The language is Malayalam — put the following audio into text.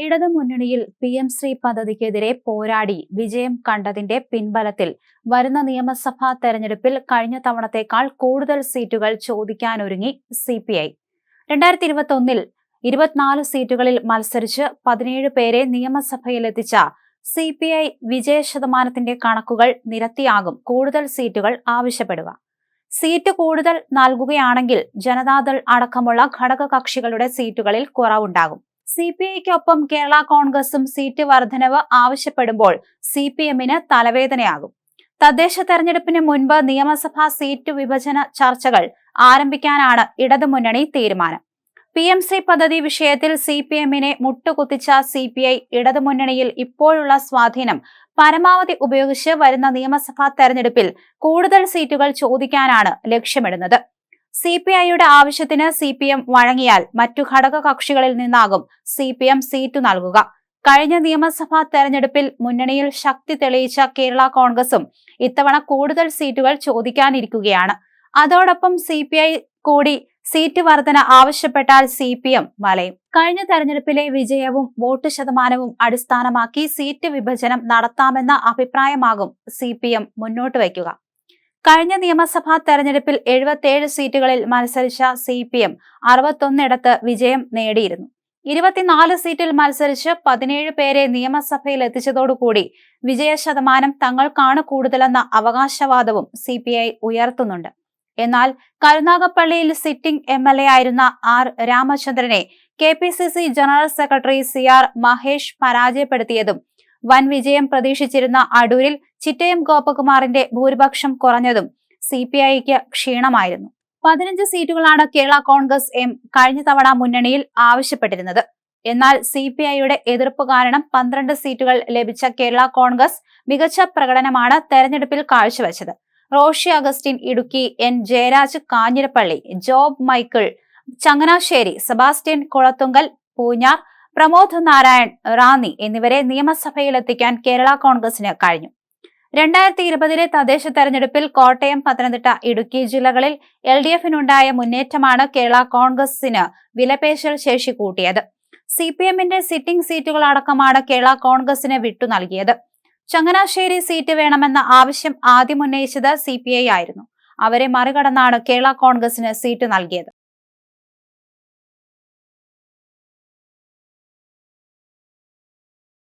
ഇടതു മുന്നണിയിൽ പി എം ശ്രീ പദ്ധതിക്കെതിരെ പോരാടി വിജയം കണ്ടതിന്റെ പിൻബലത്തിൽ വരുന്ന നിയമസഭാ തെരഞ്ഞെടുപ്പിൽ കഴിഞ്ഞ തവണത്തേക്കാൾ കൂടുതൽ സീറ്റുകൾ ചോദിക്കാനൊരുങ്ങി സി പി ഐ. രണ്ടായിരത്തി ഇരുപത്തി ഒന്നിൽ ഇരുപത്തിനാല് സീറ്റുകളിൽ മത്സരിച്ച് പതിനേഴ് പേരെ നിയമസഭയിലെത്തിച്ച സി പി ഐ വിജയ ശതമാനത്തിന്റെ കണക്കുകൾ നിരത്തിയാകും കൂടുതൽ സീറ്റുകൾ ആവശ്യപ്പെടുക. സീറ്റ് കൂടുതൽ നൽകുകയാണെങ്കിൽ ജനതാദൾ അടക്കമുള്ള ഘടകകക്ഷികളുടെ സീറ്റുകളിൽ കുറവുണ്ടാകും. സി പി ഐക്കൊപ്പം കേരള കോൺഗ്രസും സീറ്റ് വർധനവ് ആവശ്യപ്പെടുമ്പോൾ സി പി എമ്മിന് തലവേദനയാകും. തദ്ദേശ തെരഞ്ഞെടുപ്പിന് മുൻപ് നിയമസഭാ സീറ്റ് വിഭജന ചർച്ചകൾ ആരംഭിക്കാനാണ് ഇടതുമുന്നണി തീരുമാനം. പി എം സി പദ്ധതി വിഷയത്തിൽ സി പി എമ്മിനെ മുട്ടുകുത്തിച്ച സി പി ഐ ഇടതുമുന്നണിയിൽ ഇപ്പോഴുള്ള സ്വാധീനം പരമാവധി ഉപയോഗിച്ച് വരുന്ന നിയമസഭാ തെരഞ്ഞെടുപ്പിൽ കൂടുതൽ സീറ്റുകൾ ചോദിക്കാനാണ് ലക്ഷ്യമിടുന്നത്. സി പി ഐയുടെ ആവശ്യത്തിന് സി പി എം വഴങ്ങിയാൽ മറ്റു ഘടക കക്ഷികളിൽ നിന്നാകും സി പി എം സീറ്റ് നൽകുക. കഴിഞ്ഞ നിയമസഭാ തെരഞ്ഞെടുപ്പിൽ മുന്നണിയിൽ ശക്തി തെളിയിച്ച കേരള കോൺഗ്രസും ഇത്തവണ കൂടുതൽ സീറ്റുകൾ ചോദിക്കാനിരിക്കുകയാണ്. അതോടൊപ്പം സി പി ഐ കൂടി സീറ്റ് വർധന ആവശ്യപ്പെട്ടാൽ സി പി എം വലയും കഴിഞ്ഞ തെരഞ്ഞെടുപ്പിലെ വിജയവും വോട്ട് ശതമാനവും അടിസ്ഥാനമാക്കി സീറ്റ് വിഭജനം നടത്താമെന്ന അഭിപ്രായമാകും സി പി എം മുന്നോട്ട് വയ്ക്കുക. കഴിഞ്ഞ നിയമസഭാ തെരഞ്ഞെടുപ്പിൽ എഴുപത്തിയേഴ് സീറ്റുകളിൽ മത്സരിച്ച സി പി എം അറുപത്തൊന്നിടത്ത് വിജയം നേടിയിരുന്നു. ഇരുപത്തിനാല് സീറ്റിൽ മത്സരിച്ച് പതിനേഴ് പേരെ നിയമസഭയിൽ എത്തിച്ചതോടുകൂടി വിജയ ശതമാനം തങ്ങൾക്കാണ് കൂടുതലെന്ന അവകാശവാദവും സി പി ഐ ഉയർത്തുന്നുണ്ട്. എന്നാൽ കരുനാഗപ്പള്ളിയിൽ സിറ്റിംഗ് എം എൽ എ ആയിരുന്ന R രാമചന്ദ്രനെ K P C C general secretary C R Mahesh പരാജയപ്പെടുത്തിയതും വൻ വിജയം പ്രതീക്ഷിച്ചിരുന്ന അടൂരിൽ ചിറ്റയം ഗോപകുമാറിന്റെ ഭൂരിപക്ഷം കുറഞ്ഞതും സി പി ഐക്ക് ക്ഷീണമായിരുന്നു. പതിനഞ്ച് സീറ്റുകളാണ് കേരള കോൺഗ്രസ് എം കഴിഞ്ഞ തവണ മുന്നണിയിൽ ആവശ്യപ്പെട്ടിരുന്നത്. എന്നാൽ സി പി ഐയുടെ എതിർപ്പ് കാരണം പന്ത്രണ്ട് സീറ്റുകൾ ലഭിച്ച കേരള കോൺഗ്രസ് മികച്ച പ്രകടനമാണ് തെരഞ്ഞെടുപ്പിൽ കാഴ്ചവെച്ചത്. റോഷി അഗസ്റ്റിൻ ഇടുക്കി എൻ ജയരാജ് കാഞ്ഞിരപ്പള്ളി ജോബ് മൈക്കിൾ ചങ്ങനാശ്ശേരി സെബാസ്റ്റ്യൻ കുളത്തുങ്കൽ പൂഞ്ഞാർ പ്രമോദ് നാരായൺ റാന്നി എന്നിവരെ നിയമസഭയിലെത്തിക്കാൻ കേരള കോൺഗ്രസിന് കഴിഞ്ഞു. രണ്ടായിരത്തി ഇരുപതിലെ തദ്ദേശ തെരഞ്ഞെടുപ്പിൽ കോട്ടയം പത്തനംതിട്ട ഇടുക്കി ജില്ലകളിൽ എൽ ഡി എഫിനുണ്ടായ മുന്നേറ്റമാണ് കേരള കോൺഗ്രസിന് വിലപേശൽ ശേഷി കൂട്ടിയത്. സി പി എമ്മിന്റെ സിറ്റിംഗ് സീറ്റുകൾ അടക്കമാണ് കേരള കോൺഗ്രസിന് വിട്ടു നൽകിയത്. ചങ്ങനാശ്ശേരി സീറ്റ് വേണമെന്ന ആവശ്യം ആദ്യം ഉന്നയിച്ചത് സി പി ഐ ആയിരുന്നു. അവരെ മറികടന്നാണ് കേരള കോൺഗ്രസിന് സീറ്റ് നൽകിയത്.